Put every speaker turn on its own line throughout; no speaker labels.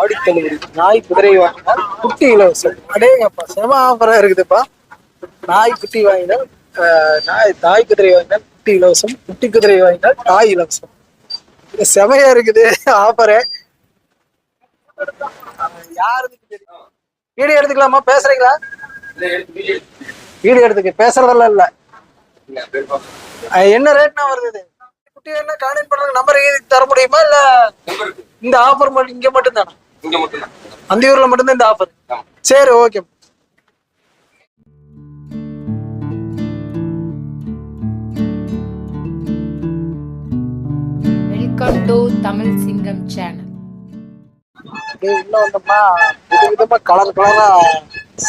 ஆடி தள்ளுபடி நாய் குதிரை வாங்கினால் குட்டி இலவசம். அடேங்கப்பா செம ஆஃபரா இருக்குதுப்பா. நாய் குட்டி வாங்கினால் நாய் தாய் குதிரை வாங்கினால் குட்டி இலவசம் குட்டி குதிரை வாங்கினால் தாய் இலவசம். இது செமையா இருக்குது ஆஃபரு யாருக்கு தெரியும் வீடியோ எடுத்துக்கலாமா? பேசுறீங்களா? வீடியோ எடுத்துக்க பேசுறதெல்லாம் இல்ல. என்ன ரேட்னா வருது குட்டி என்ன கான்டெக்ட் பண்ணுறது நம்பர் தர முடியுமா இல்ல? இந்த ஆஃபர் மட்டும் இங்க மட்டும் தானா
இங்க மட்டும் தான்
அந்த ஊர்ல மட்டும்தான் இந்த ஆஃபர் சரி ஓகே
வெல்கம் டு தமிழ் சிங்கம் சேனல்
இன்னும் வந்தோம்னா வித விதமா கலர் கலரா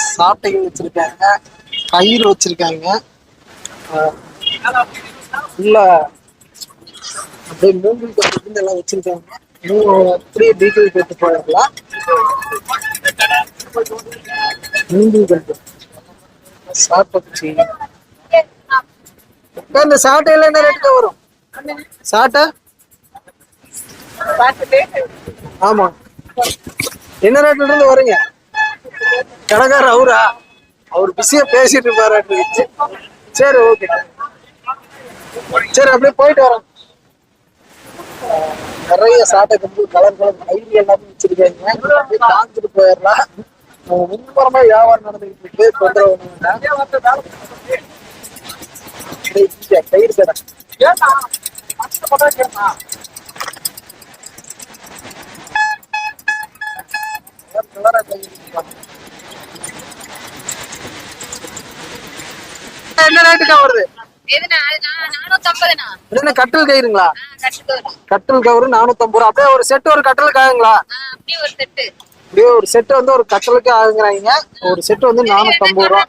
சாட்டைகள் வச்சிருக்காங்க கயிறு வச்சிருக்காங்க. இல்ல அப்படியே மூங்கில் எல்லாம் வச்சிருக்காங்க. மூ- அப்படியே டீட்டெயில் கேட்டு போயிடலாம் மூங்கில் கட்டு சாட்டை எல்லாம் என்ன ரேட்டுக்கு வரும் சாட்டை ஆமா என்ன ரேட்ல இருந்து வரீங்க கடைக்காரர் அவரா அவர் பிஸியா பேசிட்டு இருப்பாரு சரி ஓகே சரி அப்படியே போயிட்டு வரோம் நிறைய சாட்டை கம்பு கலர் கலர் ஐடி எல்லாமே வச்சிருக்காங்க. தாங்கிட்டு போயிடலாம். முன்புறமா வியாபாரம் நடந்துகிட்டு இருக்கு தொந்தரவு கயிறு. என்ன ரேட்டுக்கா வருது என்ன கட்டில் கயிறுங்களா? கட்டில் கவுரு நானூத்தம்பது ரூபா. அப்படியே ஒரு செட் ஒரு கட்டலுக்கு ஆகுங்களா
அப்படியே ஒரு செட்டு
செட் வந்து ஒரு கட்டலுக்கு ஆகுங்கிறாங்க ஒரு செட் வந்து நானூத்தம்பது ரூபா.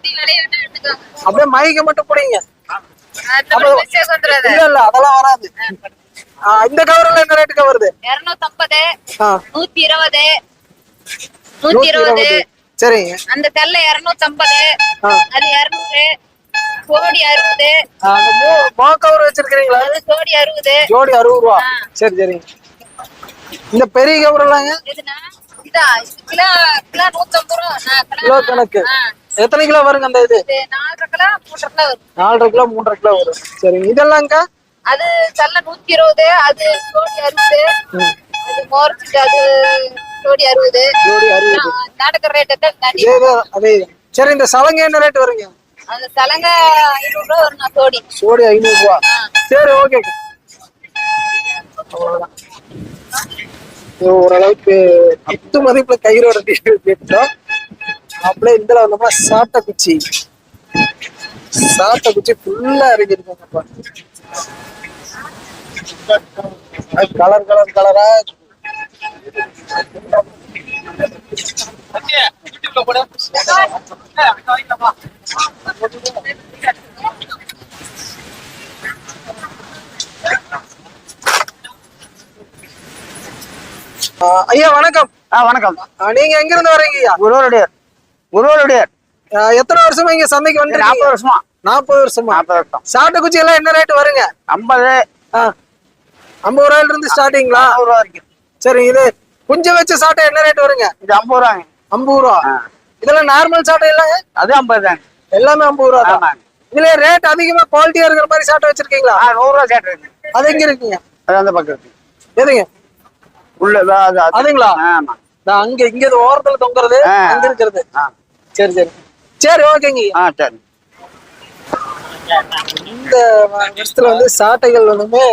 அப்படியே மைக்க மட்டும் பிடிங்க. இல்ல இல்ல அதெல்லாம் வராது. இந்த கவர்ல என்ன ரேட்டுக்கு வருது?
இருநூத்தம்பது நூத்தி இருபது நூத்தி இருபது.
சரிங்க.
அந்த கல்ல இருநூத்தம்பது. அது இருநூறு. கோடி அறுபது.
ஆ, அந்த மூ- மோ கவர் வச்சிருக்கீங்களா
அது கோடி அறுபது.
ஜோடி அறுபது ரூபா. சரி சரிங்க இந்த பெரிய கவர் எல்லாங்க
கிலோ
கணக்கு. எத்தனை கிலோ வருங்க அந்த இது?
நாலரை கிலோ மூன்றரை கிலோ வரும்.
நாலரை கிலோ மூன்றரை கிலோ வரும். சரிங்க இதெல்லாம்க்கா?
அது கல்ல நூத்தி இருபது அது கோடி அறுபது. அது மோர்ச்சிட்டு அது கோடி அறுபது.
ஜோடி அறுபது.
நாடக ரேட் தண்ணி
இதே தான், அதே. சரி இந்த சலங்கை என்ன ரேட் வருங்க?
அந்த சலங்க ஐநூறு ரூபா வரும் கோடி.
ஜோடி ஐநூறு ரூபா சரி ஓகே அவ்வளவுதான். ஓரளவுக்கு பத்து மதிப்புல கயிறோட கேட்டோம் அப்படியே இந்த வந்தோம்னா சாட்டை குச்சி. சாட்டை குச்சி ஃபுல்லா இறங்கிருக்காங்கப்பா கலர் கலர் கலரா ஆ, ஐயா வணக்கம்.
ஆ வணக்கம்.
நீங்க எங்க இருந்து வரீங்க ஐயா
குருவருடைய குருவருடைய
ஆ, எத்தனை வருஷமா இங்க சந்தைக்கு
நாற்பது
வந்து
வருஷமா.
நாற்பது வருஷமா?
நாற்பது வருஷம்.
சாட்டை குச்சி எல்லாம் என்ன ரேட் வருங்க?
ஐம்பது.
ஐம்பது ரூபாயில இருந்து ஸ்டார்டிங்களா
ஐம்பது ரூபா வரைக்கும்.
சரி இது குஞ்சு வச்ச சாட்டை என்ன ரேட் வருங்க?
இது ஐம்பது ரூபாங்க.
ஐம்பது ரூபா. இதெல்லாம் நார்மல் சாட்டை இல்லைங்க
அது ஐம்பது தாங்க.
எல்லாமே ஐம்பது ரூபா தான். இதுல ரேட் அதிகமா குவாலிட்டியா இருக்கிற மாதிரி சாட்டை வச்சிருக்கீங்களா?
ஆ நூறுரூவா கேட்டுருங்க
அது எங்க இருக்குங்க?
அது அந்த பக்கம் இருக்கு.
எதுங்க?
உள்ள தான் அது அது
அதுங்களா?
ஆமா.
நான் அங்க இங்க இது ஓரத்துல தொங்குறது. அங்க இருக்கிறது. சரி சரி. சரி ஓகேங்க ஐயா.
ஆ சரி.
இந்த வருஷத்துல வந்து சாட்டைகள் வந்துமே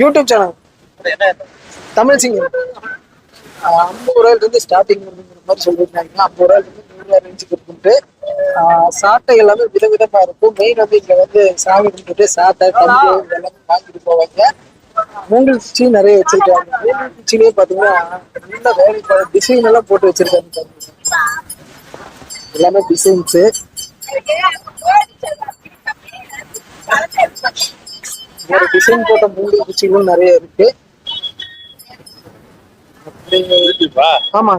யூடியூப் சேனல் தமிழ் சிங்கர் ஐம்பது ரூபாயில இருந்து ஸ்டார்டிங் மாதிரி சொல்லியிருக்காங்க. ஐம்பது ரூபாயில இருந்து நூறு ரூபாய் ரேஞ்சுக்கு இருக்குன்ட்டு ஆஹ் சாட்டை எல்லாமே விதவிதமா இருக்கும். மெயின் வந்து இங்க வந்து சாமி கும்பிட்டு சாட்டை கம்பு இதெல்லாமே வாங்கிட்டு போவாங்க. மூங்கில் குச்சி நிறைய வச்சிருக்காங்க. மூங்கில் குச்சிலேயே பாத்தீங்கன்னா நல்ல டிசைன் எல்லாம் போட்டு வச்சிருக்காங்க எல்லாமே டிசைன்ஸ் ஒரு டிசைன் போட்ட மூங்கில் குச்சிகளும் நிறைய இருக்கு. ஆமா.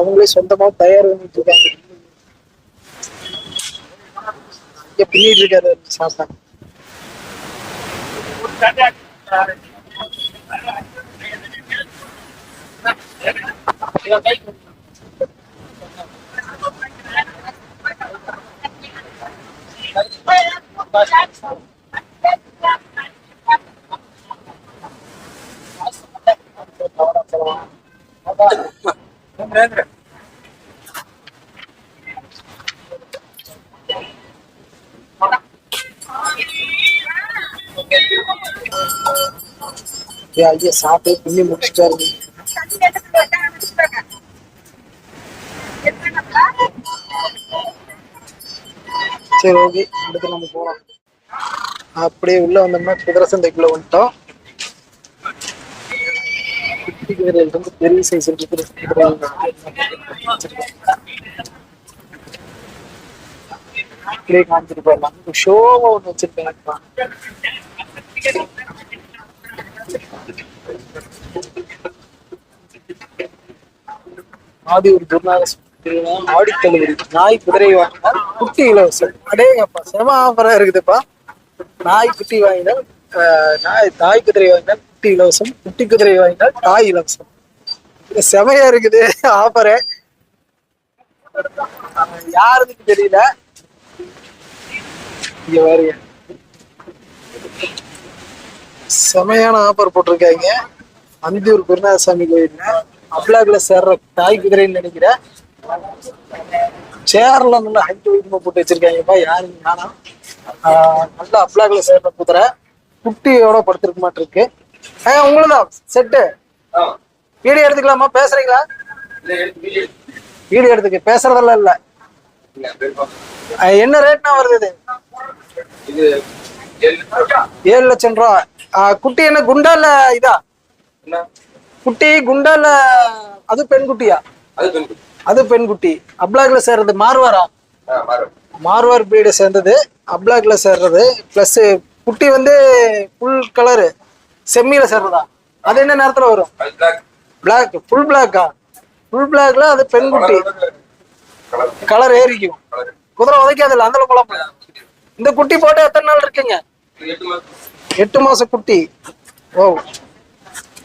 அவங்களே சொந்தமா தயார் பண்ணிட்டு இருக்காங்க. இங்க பின்னிட்டு இருக்காரு சாப்பிட்டா ஏய், ஐயா சாப்பிட்டு பின்னி முடிச்சிட்டாரு சரி ஓகே. அடுத்து நம்ம போலாம் அப்படியே உள்ள வந்தோம்னா குதிரை சந்தைக்குள்ள வந்துட்டோம். குட்டி குதிரையில இருந்து பெரிய சைஸ் இருக்கிற அப்படியே காமிச்சிட்டு போயிடலாம். ஷோவா ஒன்று வச்சிருக்கேன். ஆதி ஒரு துர்நாக ஆடி தள்ளுபடி நாய் குதிரை வாங்கினால் குட்டி இலவசம். அடேங்கப்பா செம ஆஃபரா இருக்குதுப்பா. நாய் குட்டி வாங்கினால் நாய் தாய் குதிரை வாங்கினால் குட்டி இலவசம் குட்டி குதிரை வாங்கினால் தாய் இலவசம். செமையா இருக்குது ஆஃபரு யாருன்னு தெரியல. இங்க வேற செமையான ஆஃபர் போட்டிருக்காங்க. அந்தியூர் குருநாதசாமி கோயில்ல. அப்ளாக்ல சேர்ற தாய் குதிரைன்னு நினைக்கிறேன் சேர்ல நல்லா ஹைட் வெயிட்மா போட்டு வச்சிருக்காங்கப்பா. யாருங்க வேணாம் நல்ல அப்ளாக்ல சேர்ற குதிரை. குட்டியோட படுத்திருக்க மாட்டிருக்கு. ஏன் உங்களுதான். செட்டு. வீடியோ எடுத்துக்கலாமா? பேசுறீங்களா? வீடியோ எடுத்துக்க. பேசுறதெல்லாம் இல்ல. என்ன ரேட்னா வருது இது? ஏழு லட்சம் ரூபா. குட்டி என்ன குண்டா இல்ல இதா? குட்டி குண்டா இல்ல அது பெண் குட்டியா அது பெண் குட்டி அப்ளாக்ல சேர்றது மார்வாரா? மார்வார். பிரீடு சேர்ந்தது. அப்ளாக்ல சேர்றது. பிளஸ் குட்டி வந்து ஃபுல் கலரு செம்மியில சேர்றதா? அது என்ன நேரத்துல வரும்? பிளாக் ஃபுல் பிளாக்கா ஃபுல் பிளாக்ல அது பெண் குட்டி கலர் ஏறிக்கும். குதிரை உதைக்காதுல்ல அந்த குழப்பம். இந்த குட்டி போட்டு எத்தனை நாள் இருக்குங்க? எட்டு மாசம். குட்டி. ஓ.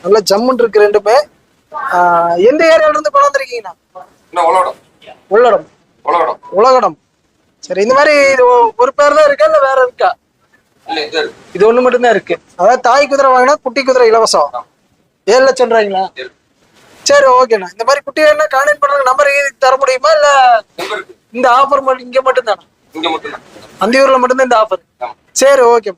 நல்ல ஜம்முன் இருக்கு ரெண்டுமே. எந்த ஏரியால இருந்து கொண்டு வந்திருக்கீங்கண்ணா? உள்ளடம் உலகடம். சரி இந்த மாதிரி இது ஒரு பேர் தான் இருக்கா இல்ல வேற இருக்கா? இது ஒண்ணு மட்டும்தான் இருக்கு. அதாவது தாய் குதிரை வாங்கினா குட்டி குதிரை இலவசம். ஏழு லட்சம் ரூபாய்ங்களா? சரி ஓகேண்ணா. இந்த மாதிரி குட்டி வேணா கான்டாக்ட் பண்ற நம்பர் தர முடியுமா இல்ல இந்த ஆஃபர் மட்டும் இங்க மட்டும் தானா அந்தியூர்ல மட்டும்தான் இந்த ஆஃபர் சரி ஓகே.